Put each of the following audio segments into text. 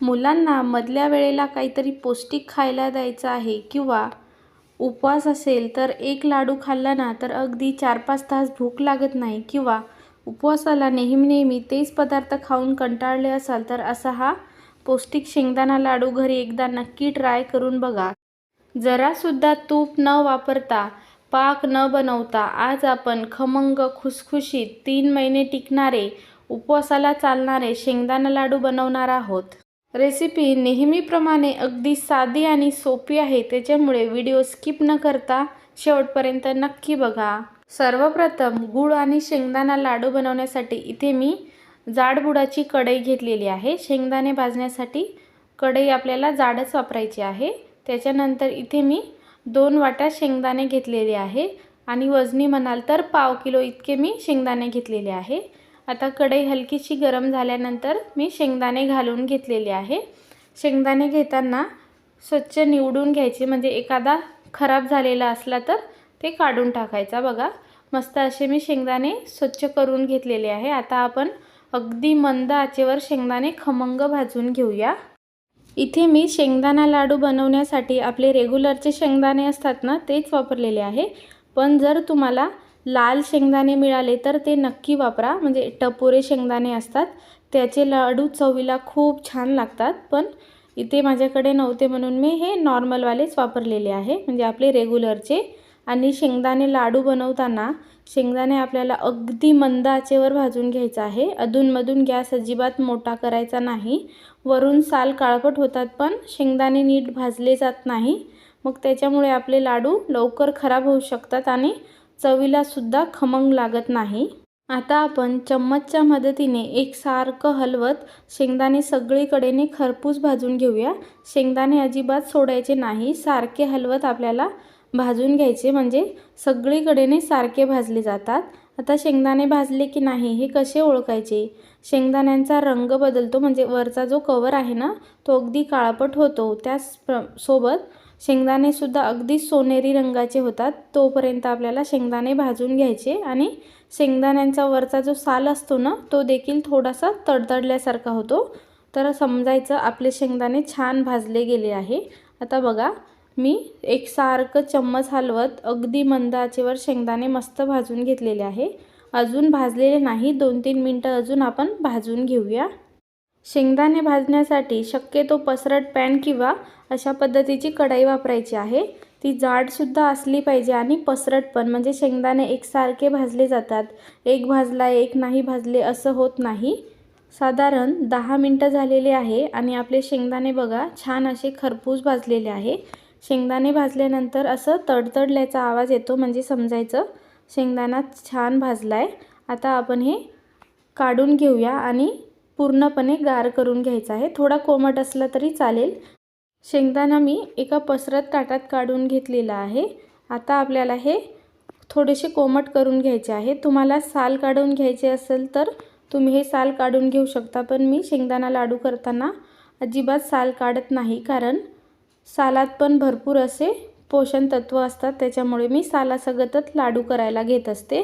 मुलांना मधल्या वेळेला काहीतरी पौष्टिक खायला द्यायचं आहे किंवा उपवास असेल तर एक लाडू खाल्ला ना तर अगदी चार पाच तास भूक लागत नाही किंवा उपवासाला नेहमी नेहमी तेच पदार्थ खाऊन कंटाळले असाल तर असा हा पौष्टिक शेंगदाणा लाडू घरी एकदा नक्की ट्राय करून बघा. जरासुद्धा तूप न वापरता पाक न बनवता आज आपण खमंग खुसखुशीत तीन महिने टिकणारे उपवासाला चालणारे शेंगदाणा लाडू बनवणार आहोत. रेसिपी नेहमीप्रमाणे अगदी साधी आणि सोपी आहे त्याच्यामुळे व्हिडिओ स्किप न करता शेवटपर्यंत नक्की बघा. सर्वप्रथम गूळ आणि शेंगदाणा लाडू बनवण्यासाठी इथे मी जाडबुडाची कढई घेतलेली आहे. शेंगदाणे भाजण्यासाठी कढई आपल्याला जाडच वापरायची आहे. त्याच्यानंतर इथे मी दोन वाट्या शेंगदाणे घेतलेले आहे. आणि वजनी म्हणाल तर पाव किलो इतके मी शेंगदाणे घेतलेले आहे. आता कढई हलकीशी गरम झाल्यानंतर मी शेंगदाणे घालून घेतलेले आहे. शेंगदाणे घेताना स्वच्छ निवडून घ्यायचे म्हणजे एखादा खराब झालेला असला तर ते काढून टाकायचा बघा. मस्त असे मी शेंगदाणे स्वच्छ करून घेतलेले आहे. आता आपण अगदी मंद आचेवर शेंगदाणे खमंग भाजून घेऊया. इथे मी शेंगदाणा लाडू बनवण्यासाठी आपले रेग्युलरचे शेंगदाणे असतात ना तेच वापरलेले आहे. पण जर तुम्हाला लाल शेंगदाणे मिळाले तर ते नक्की वापरा. म्हणजे टपोरे शेंगदाणे असतात. त्याचे लाडू चवीला खूप छान लागतात. पण इथे माझ्याकडे नव्हते म्हणून मी हे नॉर्मलवालेच वापरलेले आहे. म्हणजे आपले रेग्युलरचे. आणि शेंगदाणे लाडू बनवताना शेंगदाणे आपल्याला अगदी मंद आचेवर भाजून घ्यायचं आहे. अधूनमधून गॅस अजिबात मोठा करायचा नाही. वरून साल काळपट होतात पण शेंगदाणे नीट भाजले जात नाही. मग त्याच्यामुळे आपले लाडू लवकर खराब होऊ शकतात आणि चवीलासुद्धा खमंग लागत नाही. आता आपण चम्मचच्या मदतीने एक सारखं हलवत शेंगदाणे सगळीकडेने खरपूस भाजून घेऊया. शेंगदाणे अजिबात सोडायचे नाही सारखे हलवत आपल्याला भाजून घ्यायचे म्हणजे सगळीकडेने सारखे भाजले जातात. आता शेंगदाणे भाजले की नाही हे कसे ओळखायचे? शेंगदाण्यांचा रंग बदलतो म्हणजे वरचा जो कवर आहे ना तो अगदी काळपट होतो. त्याच प्र सोबत शेंगदाणेसुद्धा अगदी सोनेरी रंगाचे होतात. तोपर्यंत आपल्याला शेंगदाणे भाजून घ्यायचे आणि शेंगदाण्यांचा वरचा जो साल असतो ना तो देखील थोडासा तडतडल्यासारखा होतो. तर समजायचं आपले शेंगदाणे छान भाजले गेले आहे. आता बघा मी एकसारखं चम्मच हलवत अगदी मंद आचेवर शेंगदाणे मस्त भाजून घेतलेले आहे. अजून भाजलेले नाही दोन तीन मिनटं अजून आपण भाजून घेऊया. शेंगदाणे भाजण्यासाठी शक्यतो पसरट पॅन किंवा अशा पद्धतीची कढाई वापरायची आहे. ती जाडसुद्धा असली पाहिजे आणि पसरट पण म्हणजे शेंगदाणे एकसारखे भाजले जातात. एक भाजला एक नाही भाजले असं होत नाही. साधारण दहा मिनटं झालेले आहे आणि आपले शेंगदाणे बघा छान असे खरपूस भाजलेले आहे. शेंगदाणे भाजल्यानंतर असं तडतडल्याचा आवाज येतो म्हणजे समजायचं शेंगदाणा छान भाजला आहे आता आपण हे काढून घेऊया आणि पूर्णपणे गार करून घ्यायचा आहे. थोडा कोमट असला तरी चालेल. शेंगदाणा मी एका पसरत ताटात काढून घेतलेला आहे. आता आपल्याला हे थोडेसे कोमट करून घ्यायचे आहे. तुम्हाला साल काढून घ्यायचे असेल तर तुम्ही हे साल काढून घेऊ शकता पण मी शेंगदाणा लाडू करताना अजिबात साल काढत नाही कारण सालात पण भरपूर असे पोषण तत्व असतात. त्याच्यामुळे मी सालासगतच लाडू करायला घेत असते.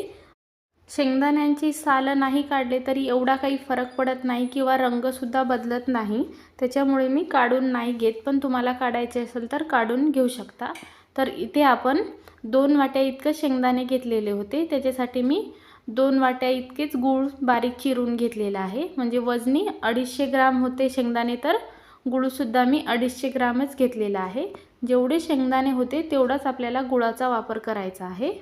शेंगदाण्यांची सालं नाही काढले तरी एवढा काही फरक पडत नाही किंवा रंगसुद्धा बदलत नाही. त्याच्यामुळे मी काढून नाही घेत. पण तुम्हाला काढायचे असेल तर काढून घेऊ शकता. तर इथे आपण दोन वाट्या इतकं शेंगदाणे घेतलेले होते. त्याच्यासाठी मी दोन वाट्या इतकेच गूळ बारीक चिरून घेतलेला आहे. म्हणजे वजनी अडीचशे ग्राम होते शेंगदाणे तर गुळसुद्धा मी अडीचशे ग्रामच घेतलेला आहे. जेवढे शेंगदाणे होते तेवढाच आपल्याला गुळाचा वापर करायचा आहे.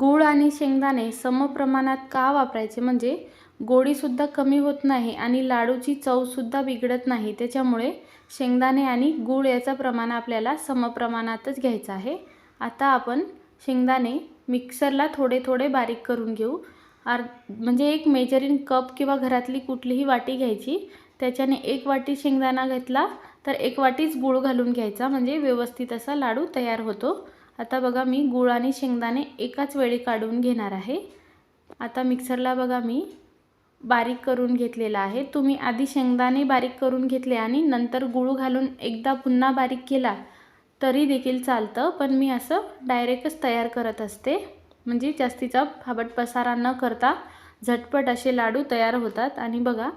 गूळ आणि शेंगदाणे समप्रमाणात का वापरायचे? म्हणजे गोडीसुद्धा कमी होत नाही आणि लाडूची चवसुद्धा बिघडत नाही. त्याच्यामुळे शेंगदाणे आणि गूळ याचं प्रमाण आपल्याला समप्रमाणातच घ्यायचं आहे. आता आपण शेंगदाणे मिक्सरला थोडे थोडे बारीक करून घेऊ. आर म्हणजे एक मेजरिंग कप किंवा घरातली कुठलीही वाटी घ्यायची. त्याच्याने एक वाटी शेंगदाणा घेतला तर एक वाटीच गूळ घालून घ्यायचा. म्हणजे व्यवस्थित असा लाडू तयार होतो. आता बघा मी गूळ आणि शेंगदाणे एकाच वेळी काढून घेणार आहे. आता मिक्सरला बघा मी बारीक करून घेतलेला आहे. तुम्ही आधी शेंगदाणे बारीक करून घेतले आणि नंतर गूळ घालून एकदा पुन्हा बारीक केला तरी देखील चालतं पण मी असं डायरेक्टच तयार करत असते. म्हणजे जास्तीचा फाबट पसारा न करता झटपट असे लाडू तयार होतात. आणि बघा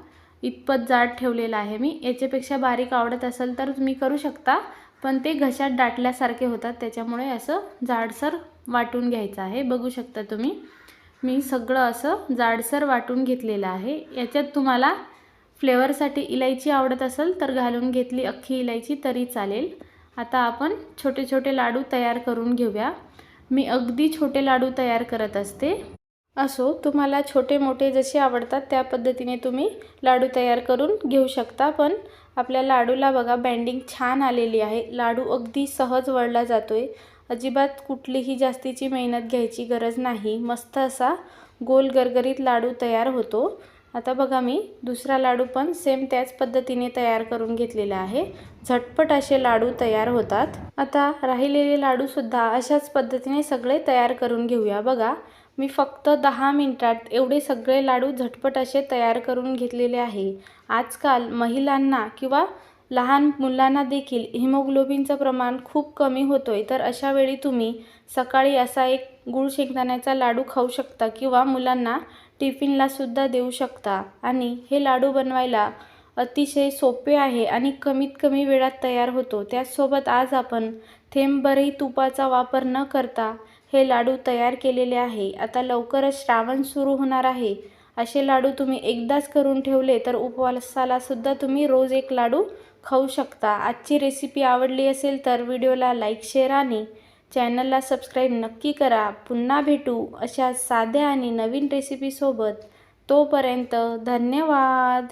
इतपत जाड ठेवलेला आहे मी. याच्यापेक्षा बारीक आवडत असेल तर तुम्ही करू शकता. पण ते घशात दाटल्यासारखे होतात. त्याच्यामुळे असं जाडसर वाटून घ्यायचं आहे. बघू शकता तुम्ही. मी सगळं असं जाडसर वाटून घेतलेलं आहे. याच्यात तुम्हाला फ्लेवरसाठी इलायची आवडत असेल तर घालून घेतली अख्खी इलायची तरी चालेल. आता आपण छोटे छोटे लाडू तयार करून घेऊया. मी अगदी छोटे लाडू तयार करत असते. असो तुम्हाला छोटे मोठे जसे आवडतात त्या पद्धतीने तुम्ही लाडू तयार करून घेऊ शकता. पण आपल्या लाडूला बघा बँडिंग छान आलेली आहे. लाडू अगदी सहज वळला जातो आहे अजिबात कुठलीही जास्तीची मेहनत घ्यायची गरज नाही. मस्त असा गोल गरगरीत लाडू तयार होतो. आता बघा मी दुसरा लाडू पण सेम त्याच पद्धतीने तयार करून घेतलेला आहे. झटपट असे लाडू तयार होतात. आता राहिलेले लाडूसुद्धा अशाच पद्धतीने सगळे तयार करून घेऊया बघा. मी फक्त दहा मिनटात एवढे सगळे लाडू झटपट असे तयार करून घेतलेले आहे. आजकाल महिलांना किंवा लहान मुलांना देखील हिमोग्लोबिनचं प्रमाण खूप कमी होतो आहे तर अशा वेळी तुम्ही सकाळी असा एक गुळ शेंगदाण्याचा लाडू खाऊ शकता किंवा मुलांना टिफिनलासुद्धा देऊ शकता. आणि हे लाडू बनवायला अतिशय सोपे आहे आणि कमीत कमी वेळात तयार होतो. त्याचसोबत आज आपण थेंबभरही तुपाचा वापर न करता हे लाडू तयार केलेले आहे. आता लवकरच श्रावण सुरू होणार आहे. असे लाडू तुम्ही एकदाच करून ठेवले तर उपवासालासुद्धा तुम्ही रोज एक लाडू खाऊ शकता. आजची रेसिपी आवडली असेल तर व्हिडिओला लाईक शेअर आणि चॅनलला सबस्क्राईब नक्की करा. पुन्हा भेटू अशा साध्या आणि नवीन रेसिपीसोबत तोपर्यंत धन्यवाद.